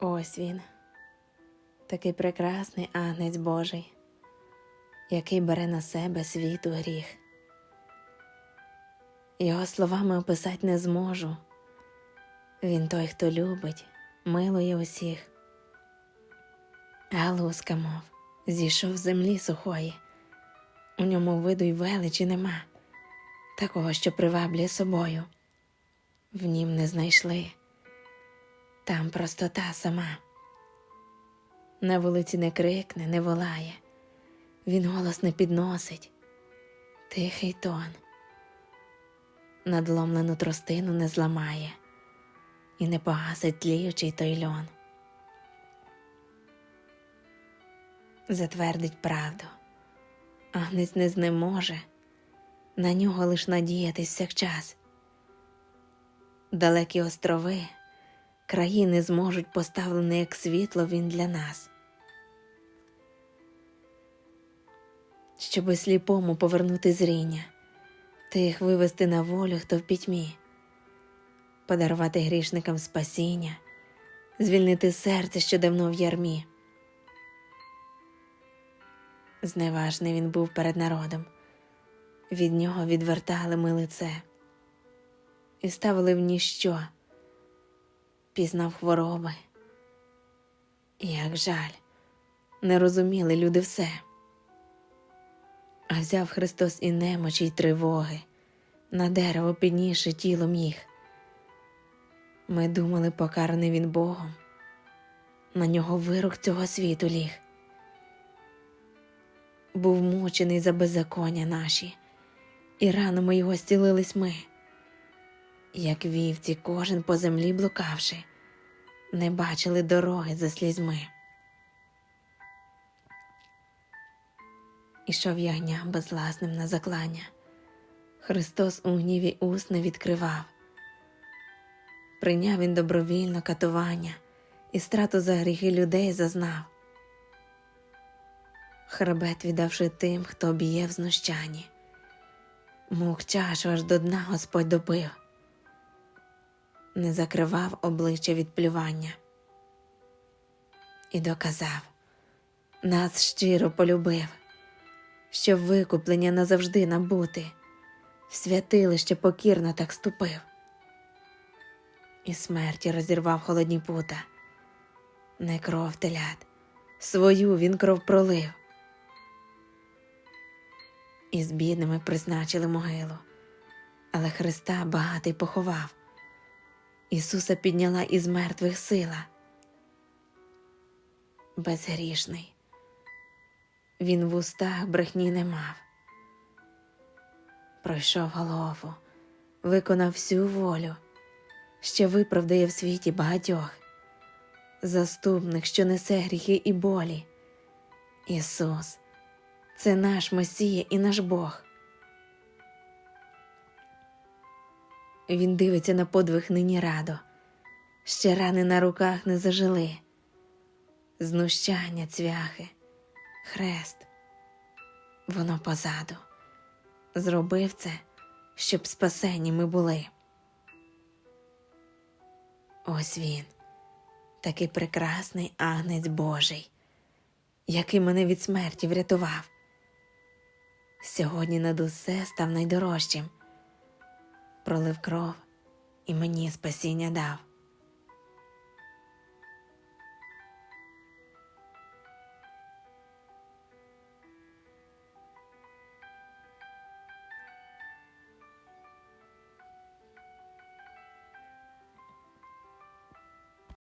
Ось він, такий прекрасний агнець Божий, який бере на себе світу гріх. Його словами описати не зможу. Він той, хто любить, милує усіх. Галузка, мов, зійшов з землі сухої. У ньому виду й величі нема, такого, що приваблює собою. В нім не знайшли, там простота сама. На вулиці не крикне, не волає, він голос не підносить, тихий тон, надломлену тростину не зламає. І не погасить тліючий той льон. Затвердить правду, агнець не знеможе, на нього лиш надіятись всякчас. Далекі острови, країни зможуть поставлені як світло він для нас. Щоби сліпому повернути зріння, тих вивести на волю, хто в пітьмі, подарувати грішникам спасіння, звільнити серце, що давно в ярмі. Зневажний він був перед народом, від нього відвертали ми лице і ставили в ніщо, пізнав хвороби. Як жаль, не розуміли люди все. А взяв Христос і немочі й тривоги, на дерево піднісши тілом їх. Ми думали, покараний він Богом, на нього вирок цього світу ліг. Був мучений за беззаконня наші, і ранами його зцілились ми. Як вівці, кожен по землі блукавши, не бачили дороги за слізьми. Ішов ягням безласним на заклання. Христос у гніві уст не відкривав. Прийняв він добровільно катування і страту за гріхи людей зазнав. Хребет віддавши тим, хто б'є в знущанні. Мук чашу аж до дна Господь допив, не закривав обличчя від плювання. І доказав, нас щиро полюбив, щоб викуплення назавжди набути, в святилище покірно так ступив, і смерті розірвав холодні пута, не кров телят, свою він кров пролив. І з бідними призначили могилу, але Христа багатий поховав. Ісуса підняла із мертвих сила. Безгрішний. Він в устах брехні не мав. Пройшов голову, виконав всю волю, ще виправдає в світі багатьох, заступник, що несе гріхи і болі. Ісус, це наш Месія і наш Бог. Він дивиться на подвиг нині радо, ще рани на руках не зажили, знущання, цвяхи, хрест, воно позаду. Зробив це, щоб спасені ми були. Ось він, такий прекрасний агнець Божий, який мене від смерті врятував. Сьогодні над усе став найдорожчим пролив кров і мені спасіння дав.